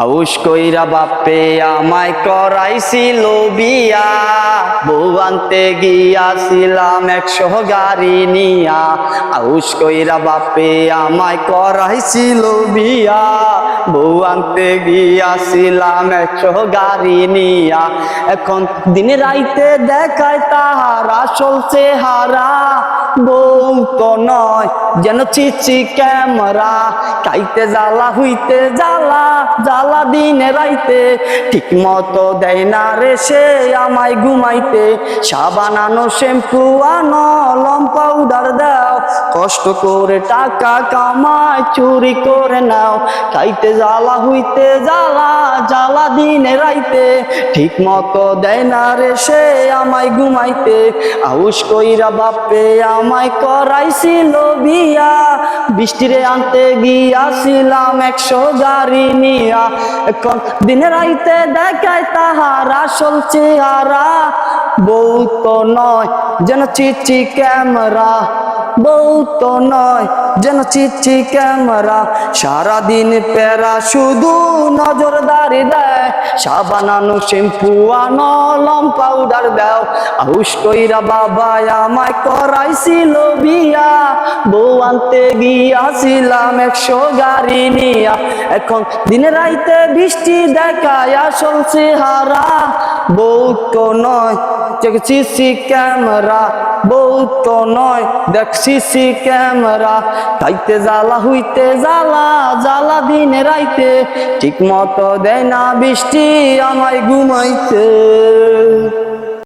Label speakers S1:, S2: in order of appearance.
S1: আউস কইরা বাপে আমায় করাইছিল বিয়া। বউ আনতে গিয়াছিলাম একশো গাড়ি নিয়া। আউস কইরা বাপে আমায় করাইছিল বিয়া। আনতে গিয়াছিলাম একশো গাড়ি নিয়া। এখন দিনে রাইতে দেখায় তাহার আসল চেহারা বউ নয়, যেন চিচি ক্যামেরা। খাইতে জ্বালা, হইতে জ্বালা জ্বালা দিনে রাইতে। ঠিক মতো দেয় না রে সে আমায় ঘুমাইতে। সাবান আনো, শ্যাম্পু আনো লম পাউডার দাও কষ্ট করে টাকা কামায়, চুরি করে নাও। খাইতে জ্বালা, হইতে জ্বালা জ্বালা দিনে রাইতে। ঠিক মতো দেয় না রে সে আমায় ঘুমাইতে। আউস কইরা বাপে আমায় করাইছিল বিয়া। বৃষ্টিরে আনতে গিয়াছিলাম একশো গাড়ি নিয়া। এখন দিনে রাইতে দেখায় তাহার আসল চেহারা। বউ তো নয়, যেন চিচি ক্যামেরা। বউ তো নয়, যেন চিচি ক্যামেরা, সারাদিন প্যারা শুধু নজরদারি দেয়। সাবানানো শ্যাম্পু আনো লম পাউডার দাও। আউস কইরা বাবা আমায় করাইছিল বিয়া। বউ আনতে গিয়াছিলাম একশো গাড়ি নিয়া। এখন দিনে রাইতে বৃষ্টি দেখায় আসল চেহারা। বউ তো নয় সিসি ক্যামেরা বহুত নয় দেখ সিসি ক্যামেরা। তাইতে জ্বালা হইতে জ্বালা জ্বালা দিনে রাইতে। ঠিক মতো দেয় না বৃষ্টি আমায় ঘুমাইতে।